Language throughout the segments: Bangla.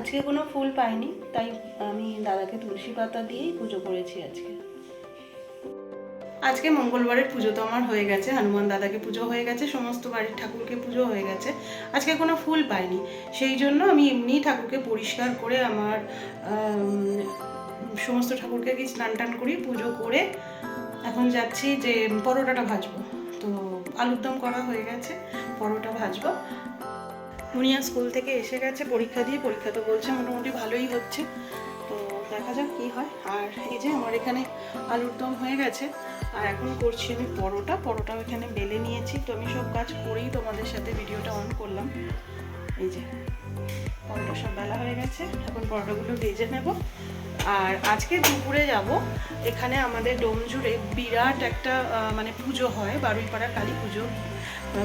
আজকে কোনো ফুল পাইনি, তাই আমি দাদাকে তুলসী পাতা দিয়েই পুজো করেছি আজকে। আজকে মঙ্গলবারের পুজো তো আমার হয়ে গেছে, হনুমান দাদাকে পুজো হয়ে গেছে, সমস্ত বাড়ির ঠাকুরকে পুজো হয়ে গেছে। আজকে কোনো ফুল পাইনি, সেই জন্য আমি এমনি ঠাকুরকে পরিষ্কার করে আমার সমস্ত ঠাকুরকে কি স্নান টান করি পুজো করে এখন যাচ্ছি যে পরোটাটা ভাজবো। তো আলুর দম করা হয়ে গেছে, পরোটা ভাজবো। মুনিয়া স্কুল থেকে এসে গেছে, পরীক্ষা দিয়ে, পরীক্ষা তো বলছে মোটামুটি ভালোই হচ্ছে। তো দেখা যাক কি হয়। আর এই যে আমার এখানে আলুর দম হয়ে গেছে, আর এখন করছি আমি পরোটা। পরোটাও এখানে বেলে নিয়েছি। তো আমি সব কাজ করেই তোমাদের সাথে ভিডিওটা অন করলাম। এই যে পরোটা সব বেলা হয়ে গেছে, এখন পরোটাগুলো ভেজে নেব। আর আজকে দুপুরে যাব, এখানে আমাদের ডোমজুড়ে বিরাট একটা মানে পুজো হয়, বারুইপাড়া কালী পুজো।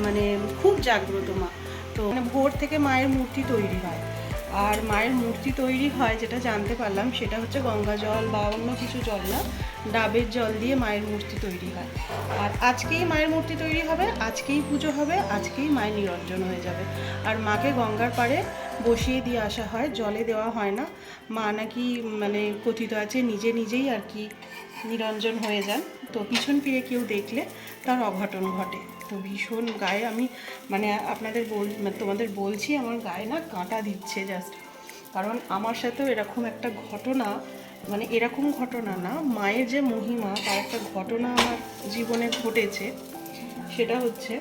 মানে খুব জাগ্রত মা। তো মানে ভোর থেকে মায়ের মূর্তি তৈরি হয়। আর মায়ের মূর্তি তৈরি হয়, যেটা জানতে পারলাম, সেটা হচ্ছে গঙ্গা জল বা অন্য কিছু জল না। ডাবের জল দিয়ে মায়ের মূর্তি তৈরি হয়। আর আজকেই মায়ের মূর্তি তৈরি হবে, আজকেই পুজো হবে, আজকেই মায়ের নিরঞ্জন হয়ে যাবে। আর মাকে গঙ্গার পাড়ে বসিয়ে দিয়ে আসা হয়, জলে দেওয়া হয় না। মা নাকি মানে কথিত আছে, নিজে নিজেই আর কি নিরঞ্জন হয়ে যান। তো পিছন ফিরে কেউ দেখলে তার অঘটন ঘটে। তো ভীষণ গায়ে আমি মানে আপনাদের বল, তোমাদের বলছি, আমার গায়ে না কাঁটা দিচ্ছে জাস্ট কারণ আমার সাথেও এরকম একটা ঘটনা মানে এরকম ঘটনা না, মায়ের যে মহিমা, তার একটা ঘটনা আমার জীবনে ঘটেছে। সেটা হচ্ছে,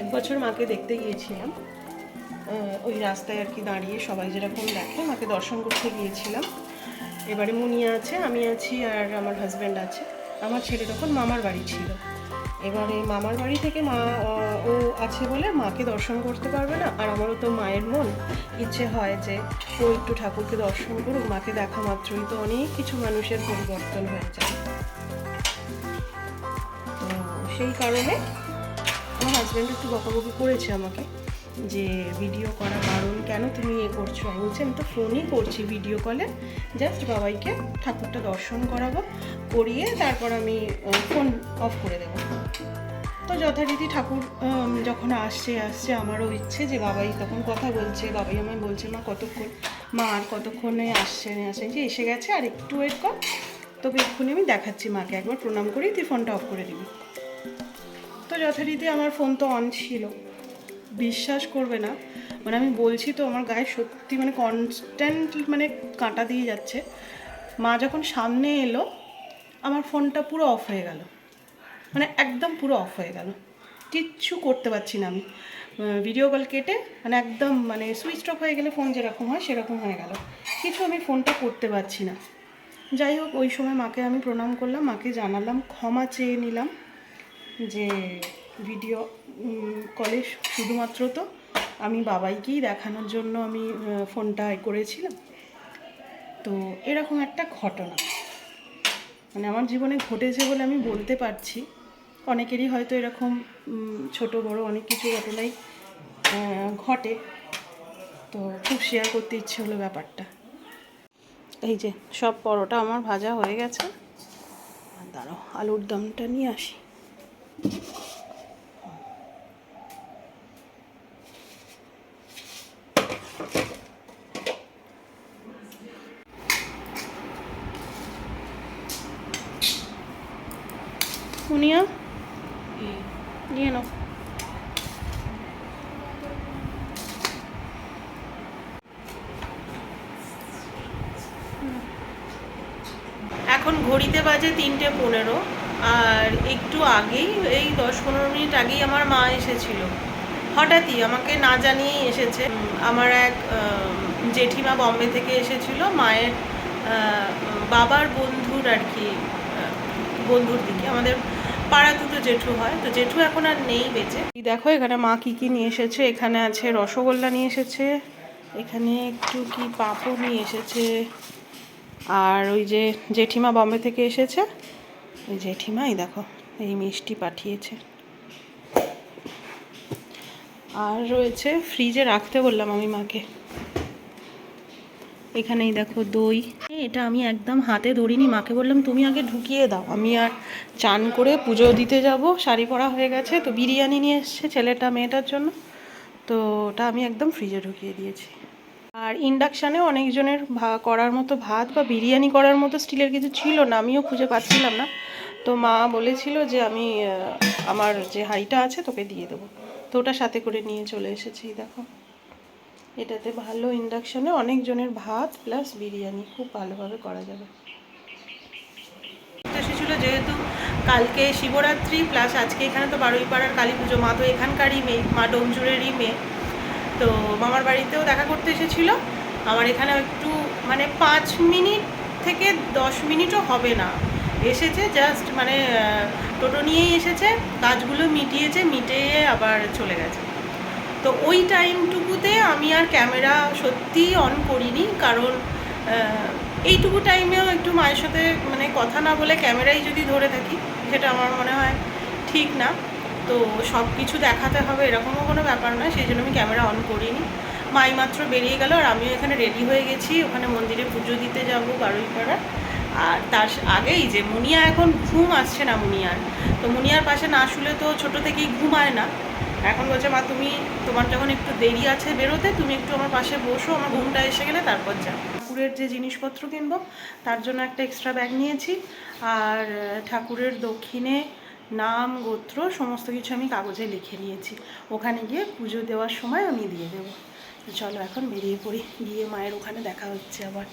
এক বছর মাকে দেখতে গিয়েছিলাম ওই রাস্তায় আর কি দাঁড়িয়ে সবাই যেরকম দেখে, মাকে দর্শন করতে গিয়েছিলাম। এবারে মুনিয়া আছে, আমি আছি, আর আমার হাজব্যান্ড আছে। আমার ছেলে তখন মামার বাড়ি ছিল। এবারে মামার বাড়ি থেকে মা, ও আছে বলে মাকে দর্শন করতে পারবে না। আর আমারও তো মায়ের মন। ইচ্ছে হয় যে ও একটু ঠাকুরকে দর্শন করুক। মাকে দেখা মাত্রই তো অনেক কিছু মানুষের পরিবর্তন হয়ে যায়। তো সেই কারণে আমার হাজব্যান্ড একটু বকাবকি করেছে আমাকে যে, ভিডিও করা কারণ কেন তুমি এ করছ? আমি বলছি, আমি তো ফোনই করছি ভিডিও কলে জাস্ট বাবাইকে ঠাকুরটা দর্শন করাবো, করিয়ে তারপর আমি ফোন অফ করে দেবো। তো যথারীতি ঠাকুর যখন আসছে আসছে, আমারও ইচ্ছে যে বাবাই তখন কথা বলছে, বাবাই আমায় বলছে, মা, কতক্ষণ? মা, আর কতক্ষণে আসছে না আসছে যে এসে গেছে, আর একটু ওয়েট কর, তোকে এক্ষুনি আমি দেখাচ্ছি মাকে, একবার প্রণাম করি তুই ফোনটা অফ করে দিবি। তো যথারীতি আমার ফোন তো অন ছিল। বিশ্বাস করবে না। মানে আমি বলছি তো, আমার গায়ে সত্যি মানে কনস্ট্যান্ট মানে কাঁটা দিয়ে যাচ্ছে। মা যখন সামনে এলো, আমার ফোনটা পুরো অফ হয়ে গেল। মানে একদম পুরো অফ হয়ে গেল। কিচ্ছু করতে পারছি না আমি। ভিডিও কল কেটে মানে একদম মানে সুইচ অফ হয়ে গেলে ফোন যেরকম হয়, সেরকম হয়ে গেল। কিছু আমি ফোনটা করতে পারছি না। যাই হোক, ওই সময় মাকে আমি প্রণাম করলাম, মাকে জানালাম, ক্ষমা চেয়ে নিলাম যে ভিডিও কলে শুধুমাত্র তো আমি বাবাইকেই দেখানোর জন্য আমি ফোনটা করেছিলাম। তো এরকম একটা ঘটনা। মানে আমার জীবনে ঘটেছে বলে আমি বলতে পারছি। অনেকেরই হয়তো এরকম ছোট, বড় অনেক কিছু ঘটনাই ঘটে। তো খুব শেয়ার করতে ইচ্ছে হলো ব্যাপারটা। এই যে, সব পরোটা আমার ভাজা হয়ে গেছে। দাঁড়াও, আলুর দমটা নিয়ে আসি মুনিয়া নিয়ে নাও এখন ঘড়িতে বাজে তিনটে পনেরো, আর একটু আগেই, এই দশ পনেরো মিনিট আগেই আমার মা এসেছিল। হঠাৎই আমাকে না জানিয়েই এসেছে। আমার এক জেঠিমা বম্বে থেকে এসেছিল, মায়ের বাবার বন্ধুর আর কি বন্ধুর দিকে। আমাদের পাড়াতে তো জেঠু হয়, তো জেঠু এখন আর নেই বেঁচে। দেখো, এখানে মা কি কি নিয়ে এসেছে? এখানে আছে রসগোল্লা নিয়ে এসেছে, এখানে একটু কি পাঁপড় নিয়ে এসেছে আর ওই যে জেঠিমা বম্বে থেকে এসেছে। ওই জেঠিমাই দেখো, এই মিষ্টি পাঠিয়েছে। আর রয়েছে ফ্রিজে রাখতে বললাম আমি মাকে। এখানেই দেখো দই। এটা আমি একদম হাতে ধরিনি, মাকে বললাম তুমি আগে ঢুকিয়ে দাও। আমি আর চান করে পুজো দিতে যাব, শাড়ি পরা হয়ে গেছে, তো বিরিয়ানি নিয়ে এসছে ছেলেটা মেয়েটার জন্য। তো ওটা আমি একদম ফ্রিজে ঢুকিয়ে দিয়েছি। আর ইন্ডাকশানে অনেকজনের ভা- করার মতো ভাত বা বিরিয়ানি করার মতো স্টিলের কিছু ছিল না, আমিও খুঁজে পাচ্ছিলাম না। তো মা বলেছিল যে আমি আমার যে হাঁড়িটা আছে তোকে দিয়ে দেবো। তো ওটা সাথে করে নিয়ে চলে এসেছি, দেখো। এটাতে ভালো ইন্ডাকশানে অনেকজনের ভাত প্লাস বিরিয়ানি, খুব ভালোভাবে করা যাবে। এসেছিল যেহেতু কালকে শিবরাত্রি, প্লাস আজকে এখানে তো বারুই পাড়ার কালী পুজো। মা তো এখানকারই মেয়ে, মা ডোমজুরেরই মেয়ে। তো মামার বাড়িতেও দেখা করতে এসেছিল। আমার এখানে একটু মানে পাঁচ মিনিট থেকে দশ মিনিটও হবে না। এসেছে জাস্ট মানে টোটো নিয়েই এসেছে, কাজগুলো মিটিয়েছে, মিটিয়ে আবার চলে গেছে। তো ওই টাইমটুকুতে আমি আর ক্যামেরা সত্যিই অন করিনি, কারণ এইটুকু টাইমেও একটু মায়ের সাথে মানে কথা না বলে ক্যামেরাই যদি ধরে থাকি, সেটা আমার মনে হয় ঠিক না। তো সব কিছু দেখাতে হবে, এরকমও কোনো ব্যাপার নয়, সেই জন্য আমি ক্যামেরা অন করিনি। মাই মাত্র বেরিয়ে গেল আর আমিও এখানে রেডি হয়ে গেছি, ওখানে মন্দিরে পুজো দিতে যাব বারুইপাড়া আর তার আগেই যে মুনিয়া এখন ঘুম আসছে না মুনিয়ার। তো মুনিয়ার পাশে না শুলে তো ছোটো থেকেই ঘুমায় না। এখন বলছে, মা, তুমি, তোমার যখন একটু দেরি আছে বেরোতে, তুমি একটু আমার পাশে বসো, আমার ঘুমটা এসে গেলে তারপর যা। ঠাকুরের যে জিনিসপত্র কিনবো, তার জন্য একটা এক্সট্রা ব্যাগ নিয়েছি। আর ঠাকুরের দক্ষিণে নাম গোত্র সমস্ত কিছু আমি কাগজে লিখে নিয়েছি। ওখানে গিয়ে পুজো দেওয়ার সময় আমি দিয়ে দেবো। চলো এখন বেরিয়ে পড়ি গিয়ে মায়ের ওখানে দেখা হচ্ছে আবার।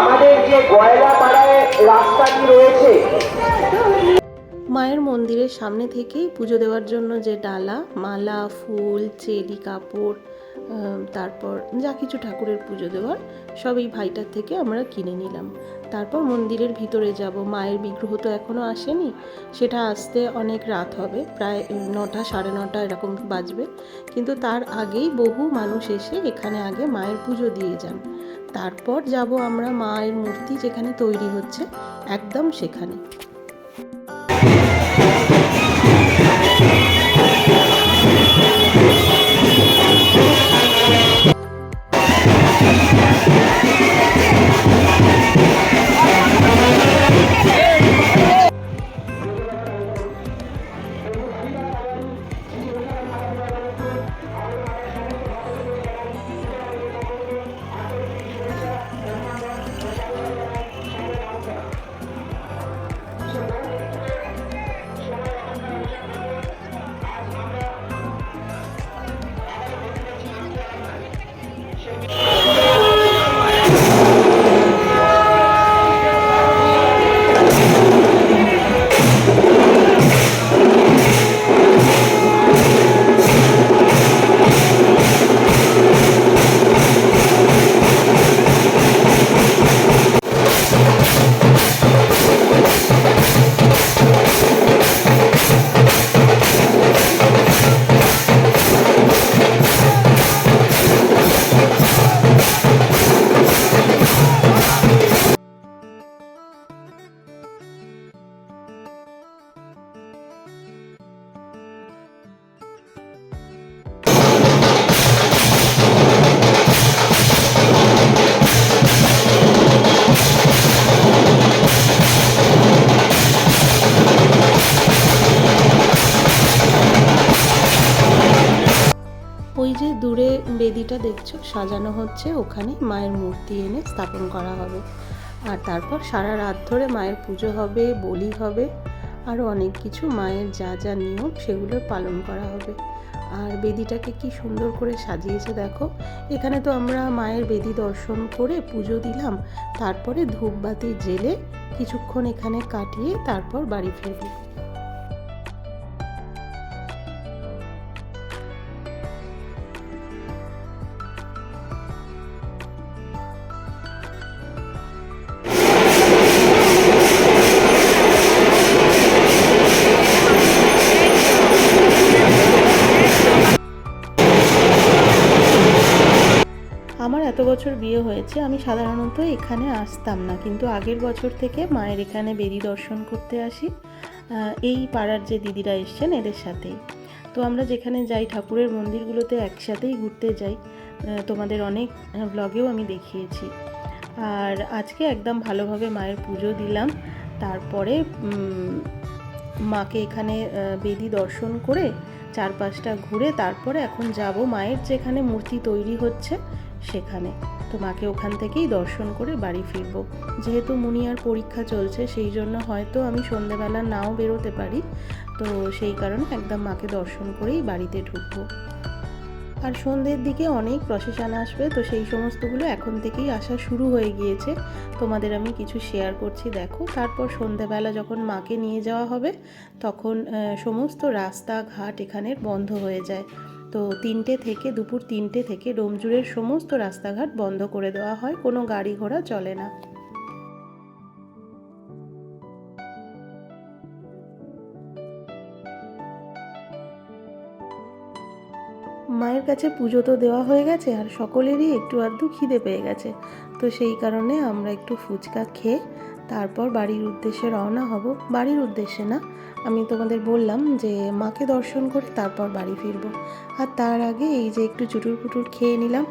আমাদের যে গয়লা পাড়ায় রাস্তাটি রয়েছে মায়ের মন্দিরের সামনে থেকেই পুজো দেওয়ার জন্য যে ডালা মালা ফুল চেরি কাপড় তারপর যা কিছু ঠাকুরের পুজো দেওয়ার সব এই ভাইটার থেকে আমরা কিনে নিলাম। তারপর মন্দিরের ভিতরে যাব। মায়ের বিগ্রহ তো এখনও আসেনি। সেটা আসতে অনেক রাত হবে। প্রায় নটা, সাড়ে নটা এরকম বাজবে। কিন্তু তার আগেই বহু মানুষ এসে এখানে আগে মায়ের পুজো দিয়ে যান। তারপর যাব আমরা মায়ের মূর্তি যেখানে তৈরি হচ্ছে, একদম সেখানে। দেখছ, সাজানো হচ্ছে, ওখানে মায়ের মূর্তি এনে স্থাপন করা হবে। আর তারপর সারা রাত ধরে মায়ের পুজো হবে, বলি হবে, আরও অনেক কিছু, মায়ের যা যা নিয়ম সেগুলো পালন করা হবে। আর বেদিটাকে কি সুন্দর করে সাজিয়েছে, দেখো। এখানে তো আমরা মায়ের বেদি দর্শন করে পুজো দিলাম, তারপরে ধূপবাতি জেলে কিছুক্ষণ এখানে কাটিয়ে তারপর বাড়ি ফিরবো। বছর বিয়ে হয়েছে, আমি সাধারণত এখানে আসতাম না। কিন্তু আগের বছর থেকে মায়ের এখানে বেদি দর্শন করতে আসি এই পাড়ার যে দিদিরা এসছেন এদের সাথেই। তো আমরা যেখানে যাই, ঠাকুরের মন্দিরগুলোতে একসাথেই ঘুরতে যাই তোমাদের অনেক ব্লগেও আমি দেখিয়েছি। আর আজকে একদম ভালোভাবে মায়ের পুজো দিলাম। তারপরে মাকে এখানে বেদি দর্শন করে চারপাশটা ঘুরে তারপরে এখন যাব। মায়ের যেখানে মূর্তি তৈরি হচ্ছে সেখানে। তো মাকে ওখান থেকেই দর্শন করে বাড়ি ফিরবো। যেহেতু মুনিয়ার পরীক্ষা চলছে, সেই জন্য হয়তো আমি সন্ধেবেলা নাও বেরোতে পারি। তো সেই কারণে একদম মাকে দর্শন করেই বাড়িতে ঢুকবো। আর সন্ধ্যের দিকে অনেক প্রসেশন আসবে, তো সেই সমস্তগুলো এখন থেকেই আসা শুরু হয়ে গিয়েছে। তোমাদের আমি কিছু শেয়ার করছি, দেখো। তারপর সন্ধ্যেবেলা যখন মাকে নিয়ে যাওয়া হবে, তখন সমস্ত রাস্তাঘাট এখানের বন্ধ হয়ে যায়। তো তিনটে থেকে, দুপুর তিনটে থেকে ডোমজুড়ের সমস্ত রাস্তাঘাট বন্ধ করে দেওয়া হয়, কোনো গাড়ি ঘোড়া চলে না। মায়ের কাছে পুজো তো দেওয়া হয়ে গেছে আর সকলেরই একটু আধটু খিদে পেয়ে গেছে। তো সেই কারণে আমরা একটু ফুচকা খেয়ে তারপর বাড়ির উদ্দেশ্যে রওনা হব। বাড়ির উদ্দেশ্যে না, আমি তোমাদের বললাম যে মাকে দর্শন করে তারপর বাড়ি ফিরব। আর তার আগে এই যে একটু চুটুর পুটুর খেয়ে নিলাম।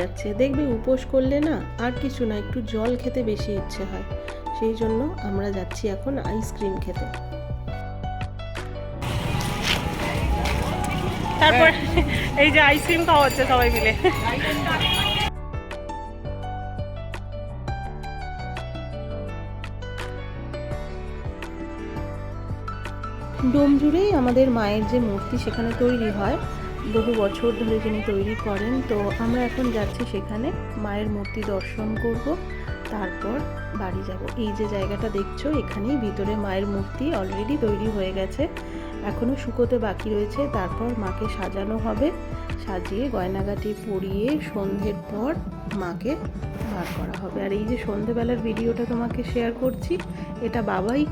যাচ্ছে। দেখবে উপোস করলে না আর কিছু না একটু জল খেতে বেশি ইচ্ছে হয়। সেই জন্য আমরা যাচ্ছি এখন আইসক্রিম খেতে। তারপর এই যে আইসক্রিম খাওয়া হচ্ছে সবাই মিলে। ডোম জুড়েই আমাদের মায়ের যে মূর্তি সেখানে তৈরি হয় বহু বছর ধরে যিনি তৈরি করেন, তো আমরা এখন যাচ্ছি সেখানে। মায়ের মূর্তি দর্শন করব, তারপর বাড়ি যাব। এই যে জায়গাটা দেখছ, এখানেই ভিতরে মায়ের মূর্তি অলরেডি তৈরি হয়ে গেছে। এখনও শুকোতে বাকি রয়েছে, তারপর মাকে সাজানো হবে। সাজিয়ে গয়নাগাটি পরিয়ে সন্ধ্যের পর মাকে বার করা হবে। আর এই যে সন্ধেবেলার ভিডিওটা তোমাকে শেয়ার করছি, এটা বাবাই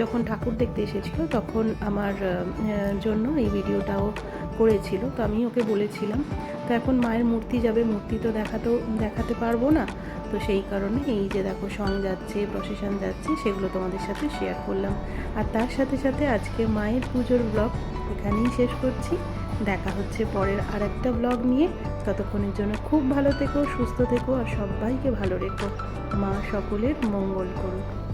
যখন ঠাকুর দেখতে এসেছিল, তখন আমার জন্য এই ভিডিওটাও করেছিল, তো আমি ওকে বলেছিলাম। তো এখন মায়ের মূর্তি যাবে, মূর্তি তো দেখাতেও, দেখাতে পারব না। তো সেই কারণে এই যে দেখো, সং যাচ্ছে প্রসেশন যাচ্ছে, সেগুলো তোমাদের সাথে শেয়ার করলাম। আর তার সাথে সাথে আজকে মায়ের পুজোর ব্লগ এখানেই শেষ করছি। দেখা হচ্ছে পরের আর একটা ব্লগ নিয়ে। ততক্ষণের জন্য খুব ভালো থেকো, সুস্থ থেকো, আর সবাইকে ভালো রেখো। মা সকলের মঙ্গল করুক।